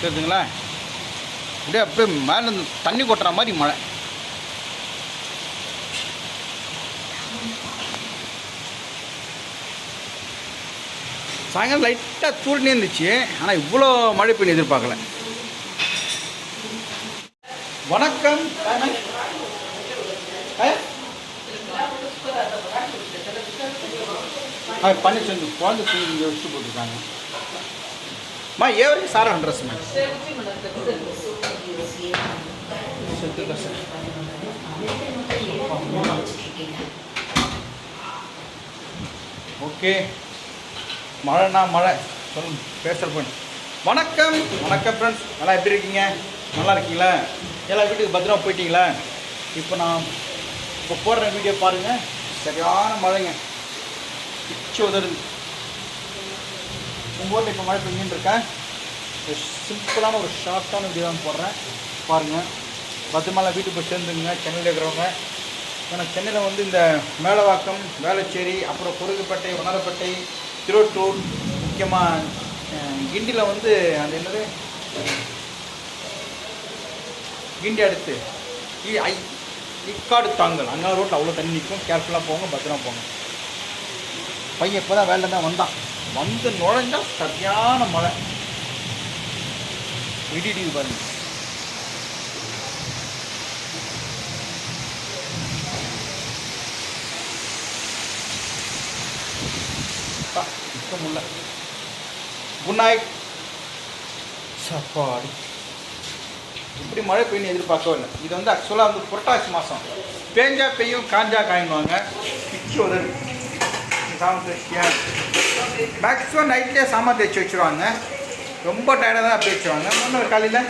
தெரியுதுங்களா அப்படியே அப்படியே மேலே தண்ணி கொட்டுற மாதிரி மழை. சாயங்காலம் லைட்டாக தூள்னே இருந்துச்சு. ஆனால் இவ்வளோ மழை பெய்ய எதிர்பார்க்கல. வணக்கம். ஆ? பண்ணி செஞ்சு குழந்தை தூங்கி இங்கே போட்டுருக்காங்க மா ఏ వరకు సార్ డ్రెస్ మ్యామ్ ஓகே மழைனா மழை சொல்லுங்க பேசுகிற பண்ணு வணக்கம் வணக்கம் ஃப்ரெண்ட்ஸ் நல்லா எப்படி இருக்கீங்க நல்லா இருக்கீங்களா எல்லா வீட்டுக்கு பத்திரமா போயிட்டீங்களா இப்போ நான் இப்போ போடுற வீடியோ பாருங்கள் சரியான மழைங்க பிச்சு உதருது உங்கள் ஊரில் இப்போ மழை பெஞ்சுன்னு இருக்கேன். ஒரு சிம்பிளான ஒரு ஷார்ட்டான வீடியோ தான் போடுறேன். பாருங்கள் பத்திரமாலாம் வீட்டுக்கு போய் சேர்ந்துங்க சென்னையில் இருக்கிறவங்க. ஏன்னா சென்னையில் வந்து இந்த மேலவாக்கம் வேளச்சேரி அப்புறம் குருகுப்பேட்டை உணரப்பேட்டை திருவட்டூர் முக்கியமாக கிண்டியில் வந்து அந்த என்னது? கிண்டி அடுத்து. ஐ இக்காடு தாங்கல். அங்கே ரோட்டில் அவ்வளோ தண்ணி நிற்கும் கேர்ஃபுல்லாக போங்க. பத்திரமா போங்க. பையன் இப்போ தான் வேலை தான் வந்தான். வந்து நுழைஞ்சா சரியான மழை. இடிடி பாருங்க முடியல குட் நைட் சப்பாடி. இப்படி மழை பெய்யும் எதிர்பார்க்கவே இல்லை. இது வந்து ஆக்சுவலாக வந்து புரட்டாசி மாதம் பேஞ்சா பெய்யும் காஞ்சா காயின்வாங்க பிச்சு உதவி சாமம் மேக்ஸிமம் நைட்லேயே சாமான் தேய்ச்சி வச்சுருவாங்க. ரொம்ப டயர்டாக தான் அப்படி வச்சுருவாங்க இன்னொரு காலையில்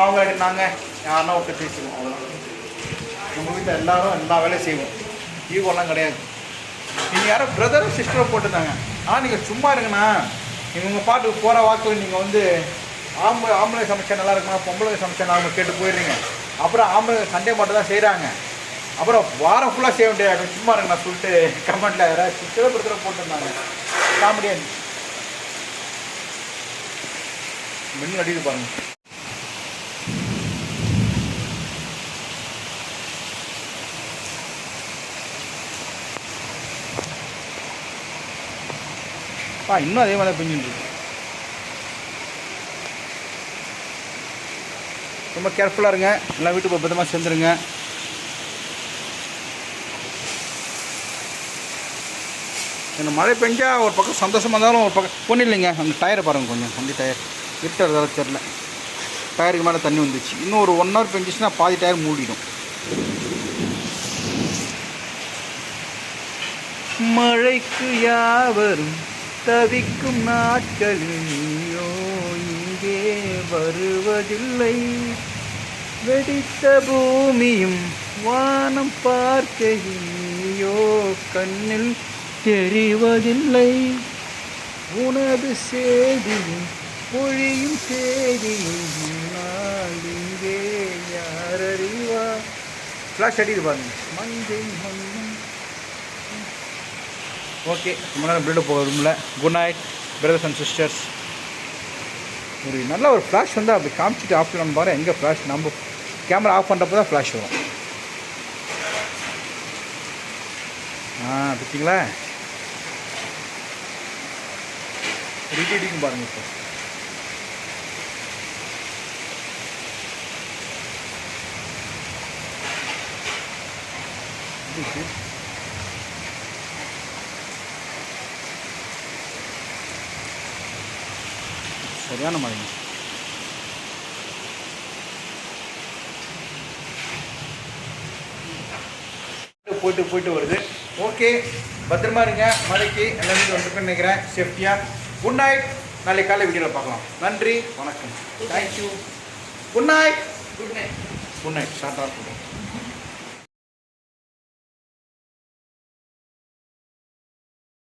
அவங்க நாங்கள் யாருன்னா ஒருத்தர் தேய்ச்சிடுவோம் அவ்வளோதான் நம்ம வீட்டில் எல்லாரும் எல்லா வேலையும் செய்வோம். ஈகோலாம் கிடையாது. நீங்கள் யாரோ பிரதரும் சிஸ்டரும் போட்டிருந்தாங்க. ஆனால் நீங்கள் சும்மா இருங்கண்ணா. நீங்கள் உங்கள் பாட்டுக்கு போகிற வாக்கில் நீங்கள் வந்து ஆம்பளை ஆம்பளை சமைச்சா நல்லா இருக்குமா? பொம்பளை சமைச்சா நல்லா கேட்டு போயிடுறீங்க. அப்புறம் ஆம்பளை சண்டே மட்டும் தான் செய்கிறாங்க அப்புறம் வாரம் ஃபுல்லாக செய்ய வேண்டியது சும்மா இருங்க நான் சொல்லிட்டு கமெண்ட்டில் யாராவது சிவபுரத்தில் போட்டிருந்தாங்க. காமெடியாக மின் மின்னு அடிக்குது பாருங்க. பா இன்னும் அதே மாதிரி பெஞ்சுட்டு இருக்கு. ரொம்ப கேர்ஃபுல்லாக இருங்க. எல்லாம் வீட்டுக்கு பத்திரமா சேர்ந்துருங்க. இந்த மழை பெஞ்சா ஒரு பக்கம் சந்தோஷமாக இருந்தாலும் ஒரு பக்கம் ஒன்றும் இல்லைங்க. அந்த டயரை பாருங்கள் கொஞ்சம். வண்டி டயர். இருட்டுறதால தெரில டயருக்கு மேலே தண்ணி வந்துச்சு இன்னும் ஒரு ஒன் ஹவர் பெஞ்சிச்சுன்னா பாதி டயர் மூடிடும். மழைக்கு யாவரும் தவிக்கும் நாட்களில் நீயோ இங்கே வருவதில்லை. வெடித்த பூமியும் வானம் பார்க்கையோ கண்ணில் தெரிவதில்லை உனது செய்தியும் பொழியும் செய்தியும் இங்கே யார் அறிவா ஃப்ளாஷ் அடிக்குது பாருங்க. மஞ்சள் மண்ணும். ஓகே ரொம்ப நேரம் பில்டப் போக விரும்பல good night brothers and sisters ஒரு நல்ல ஒரு ஃப்ளாஷ் வந்து அப்படி காமிச்சிட்டு ஆஃப் பண்ண பாரு எங்கே ஃப்ளாஷ் நம்ம கேமரா ஆஃப் பண்ணுறப்ப தான் ஃப்ளாஷ் வரும். ஆ பார்த்தீங்களா ரிப்பீட்டிங் பாருங்க இப்போ சரியான மழைங்க. போயிட்டு போயிட்டு வருது. ஓகே பத்திரமா இருங்க. மழைக்கு எல்லாமே வந்துருக்குன்னு நினைக்கிறேன். சேஃப்டியாக குட் நைட் நாளைக்கு காலை வீடியோவில் பார்க்கலாம். நன்றி. வணக்கம். Thank you good night good night good night ஷார்ட்டாக இருக்கும்